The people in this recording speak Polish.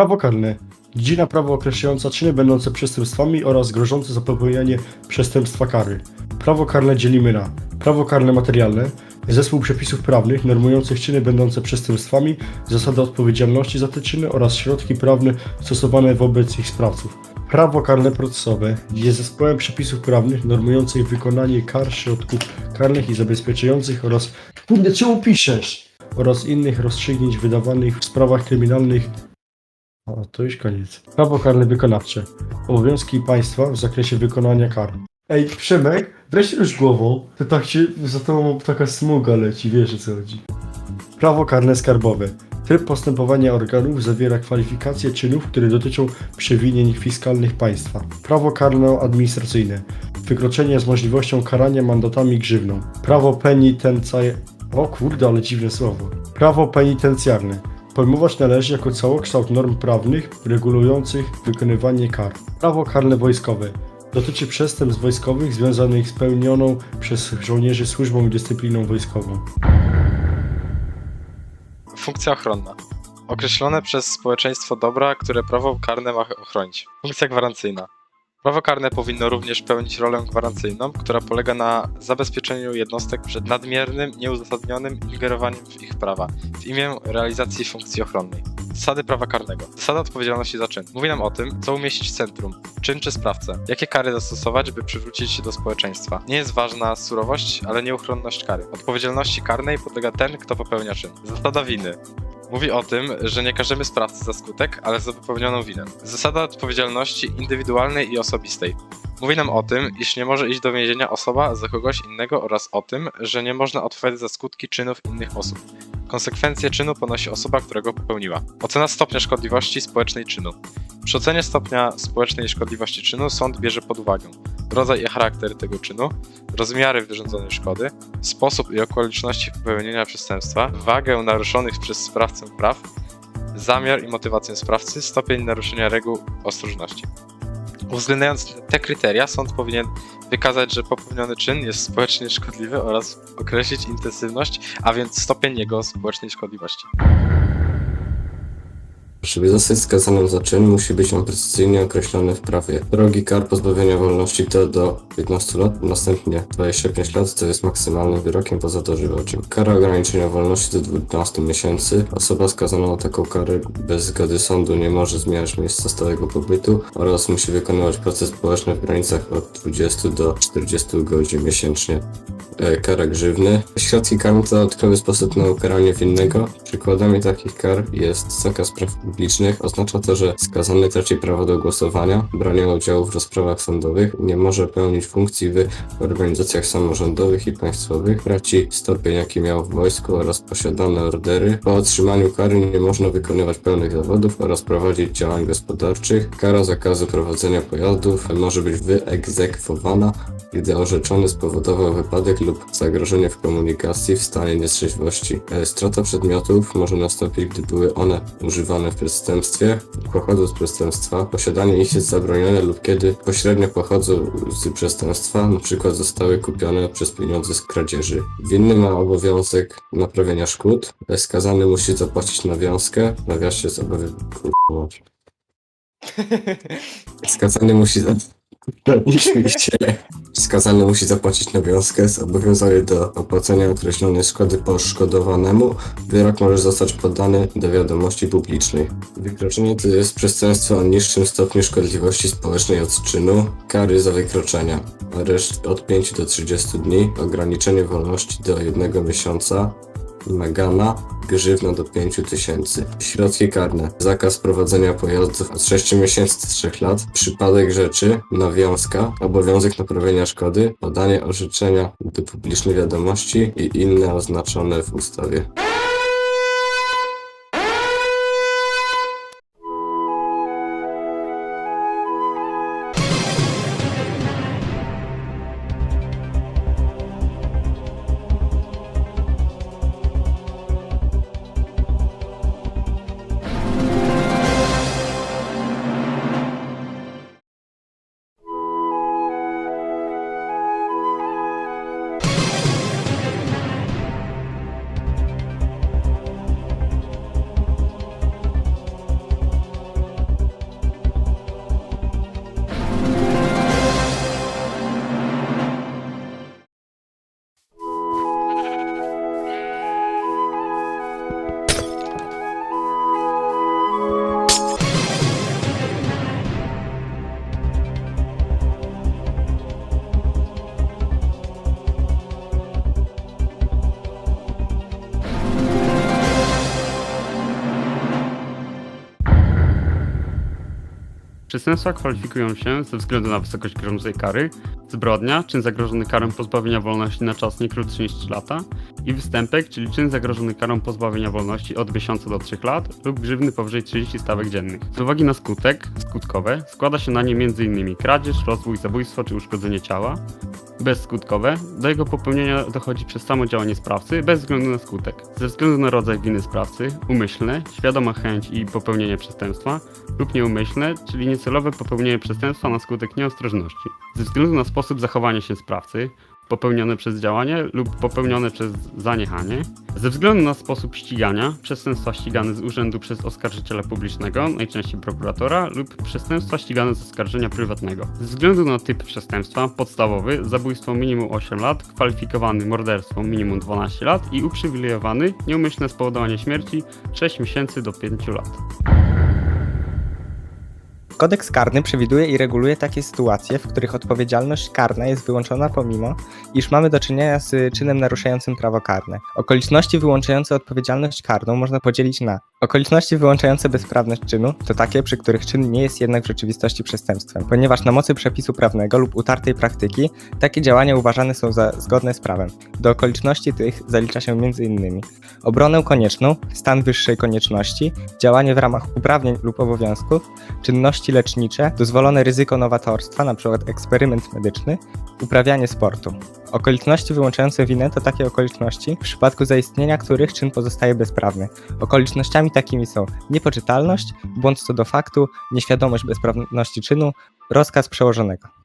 Prawo karne. Dziedzina prawo określająca czyny będące przestępstwami oraz grożące za popełnianie przestępstwa kary. Prawo karne dzielimy na prawo karne materialne, zespół przepisów prawnych normujących czyny będące przestępstwami, zasady odpowiedzialności za te czyny oraz środki prawne stosowane wobec ich sprawców. Prawo karne procesowe jest zespołem przepisów prawnych normujących wykonanie kar, środków karnych i zabezpieczających oraz... Kurde, czemu piszesz? Oraz innych rozstrzygnięć wydawanych w sprawach kryminalnych o, to już koniec. Prawo karne wykonawcze. Obowiązki państwa w zakresie wykonania kar. Ej, Przemek, weź już głową. To tak się, za tobą taka smuga leci, wiesz o co chodzi. Prawo karne skarbowe. Tryb postępowania organów zawiera kwalifikacje czynów, które dotyczą przewinień fiskalnych państwa. Prawo karne administracyjne. Wykroczenie z możliwością karania mandatami grzywną. Prawo penitencjarne. O kurde, ale dziwne słowo. Prawo penitencjarne. Pojmować należy jako całokształt norm prawnych regulujących wykonywanie kar. Prawo karne wojskowe. Dotyczy przestępstw wojskowych związanych z pełnioną przez żołnierzy służbą i dyscypliną wojskową. Funkcja ochronna. Określone przez społeczeństwo dobra, które prawo karne ma ochronić. Funkcja gwarancyjna. Prawo karne powinno również pełnić rolę gwarancyjną, która polega na zabezpieczeniu jednostek przed nadmiernym, nieuzasadnionym ingerowaniem w ich prawa w imię realizacji funkcji ochronnej. Zasady prawa karnego. Zasada odpowiedzialności za czyn. Mówi nam o tym, co umieścić w centrum, czyn czy sprawcę. Jakie kary zastosować, by przywrócić się do społeczeństwa. Nie jest ważna surowość, ale nieuchronność kary. Odpowiedzialności karnej podlega ten, kto popełnia czyn. Zasada winy. Mówi o tym, że nie karzemy sprawcy za skutek, ale za popełnioną winę. Zasada odpowiedzialności indywidualnej i osobistej. Mówi nam o tym, iż nie może iść do więzienia osoba za kogoś innego oraz o tym, że nie można odpowiadać za skutki czynów innych osób. Konsekwencje czynu ponosi osoba, która go popełniła. Ocena stopnia szkodliwości społecznej czynu. Przy ocenie stopnia społecznej szkodliwości czynu sąd bierze pod uwagę rodzaj i charakter tego czynu, rozmiary wyrządzonej szkody, sposób i okoliczności popełnienia przestępstwa, wagę naruszonych przez sprawcę praw, zamiar i motywację sprawcy, stopień naruszenia reguł ostrożności. Uwzględniając te kryteria, sąd powinien wykazać, że popełniony czyn jest społecznie szkodliwy oraz określić intensywność, a więc stopień jego społecznej szkodliwości. Żeby zostać skazanym za czyn, musi być on precyzyjnie określony w prawie. Drogi kar pozbawienia wolności to do 15 lat, następnie 25 lat, co jest maksymalnym wyrokiem poza dożywotnim. Kara ograniczenia wolności do 12 miesięcy. Osoba skazana na taką karę bez zgody sądu nie może zmieniać miejsca stałego pobytu oraz musi wykonywać prace społeczne w granicach od 20 do 40 godzin miesięcznie. E, Kara grzywny. Środki karne to dodatkowy sposób na ukaranie winnego. Przykładami takich kar jest zakaz praw publicznych. Oznacza to, że skazany traci prawo do głosowania, brania udziału w rozprawach sądowych, nie może pełnić funkcji w organizacjach samorządowych i państwowych, traci stopień jaki miał w wojsku oraz posiadane ordery. Po otrzymaniu kary nie można wykonywać pełnych zawodów oraz prowadzić działań gospodarczych. Kara zakazu prowadzenia pojazdów może być wyegzekwowana gdy orzeczony spowodował wypadek lub zagrożenie w komunikacji w stanie nietrzeźwości. E, Strata przedmiotów może nastąpić, gdy były one używane w przestępstwie, pochodzą z przestępstwa, posiadanie ich jest zabronione lub kiedy pośrednio pochodzą z przestępstwa, np. zostały kupione przez pieniądze z kradzieży. Winny ma obowiązek naprawienia szkód, skazany musi zapłacić nawiązkę, nawiasie zobowiązek... Skazany musi... za- Oczywiście. Skazany musi zapłacić nawiązkę zobowiązany do opłacenia określonej szkody poszkodowanemu. Wyrok może zostać poddany do wiadomości publicznej. Wykroczenie to jest przestępstwo o niższym stopniu szkodliwości społecznej od czynu. Kary za wykroczenia. Areszt od 5 do 30 dni. Ograniczenie wolności do 1 miesiąca. Nagana, grzywna do 5 tysięcy. Środki karne. Zakaz prowadzenia pojazdów od 6 miesięcy do 3 lat. Przypadek rzeczy. Nawiązka. Obowiązek naprawienia szkody. Podanie orzeczenia do publicznej wiadomości i inne oznaczone w ustawie. Przestępstwa kwalifikują się ze względu na wysokość grożącej kary, zbrodnia, czyn zagrożony karą pozbawienia wolności na czas nie krótszy niż 3 lata i występek, czyli czyn zagrożony karą pozbawienia wolności od miesiąca do 3 lat lub grzywny powyżej 30 stawek dziennych. Z uwagi na skutek, skutkowe, składa się na nie m.in. kradzież, rozwój, zabójstwo czy uszkodzenie ciała, bezskutkowe, do jego popełnienia dochodzi przez samo działanie sprawcy bez względu na skutek. Ze względu na rodzaj winy sprawcy, umyślne, świadoma chęć i popełnienie przestępstwa lub nieumyślne, czyli niecelowe popełnienie przestępstwa na skutek nieostrożności. Ze względu na sposób zachowania się sprawcy, popełnione przez działanie lub popełnione przez zaniechanie, ze względu na sposób ścigania, przestępstwa ścigane z urzędu przez oskarżyciela publicznego, najczęściej prokuratora, lub przestępstwa ścigane z oskarżenia prywatnego. Ze względu na typ przestępstwa, podstawowy, zabójstwo minimum 8 lat, kwalifikowany morderstwo minimum 12 lat i uprzywilejowany, nieumyślne spowodowanie śmierci 6 miesięcy do 5 lat. Kodeks karny przewiduje i reguluje takie sytuacje, w których odpowiedzialność karna jest wyłączona pomimo, iż mamy do czynienia z czynem naruszającym prawo karne. Okoliczności wyłączające odpowiedzialność karną można podzielić na okoliczności wyłączające bezprawność czynu to takie, przy których czyn nie jest jednak w rzeczywistości przestępstwem, ponieważ na mocy przepisu prawnego lub utartej praktyki takie działania uważane są za zgodne z prawem. Do okoliczności tych zalicza się m.in. obronę konieczną, stan wyższej konieczności, działanie w ramach uprawnień lub obowiązków, czynności lecznicze, dozwolone ryzyko nowatorstwa, np. eksperyment medyczny, uprawianie sportu. Okoliczności wyłączające winę to takie okoliczności, w przypadku zaistnienia których czyn pozostaje bezprawny. Okolicznościami takimi są niepoczytalność, błąd co do faktu, nieświadomość bezprawności czynu, rozkaz przełożonego.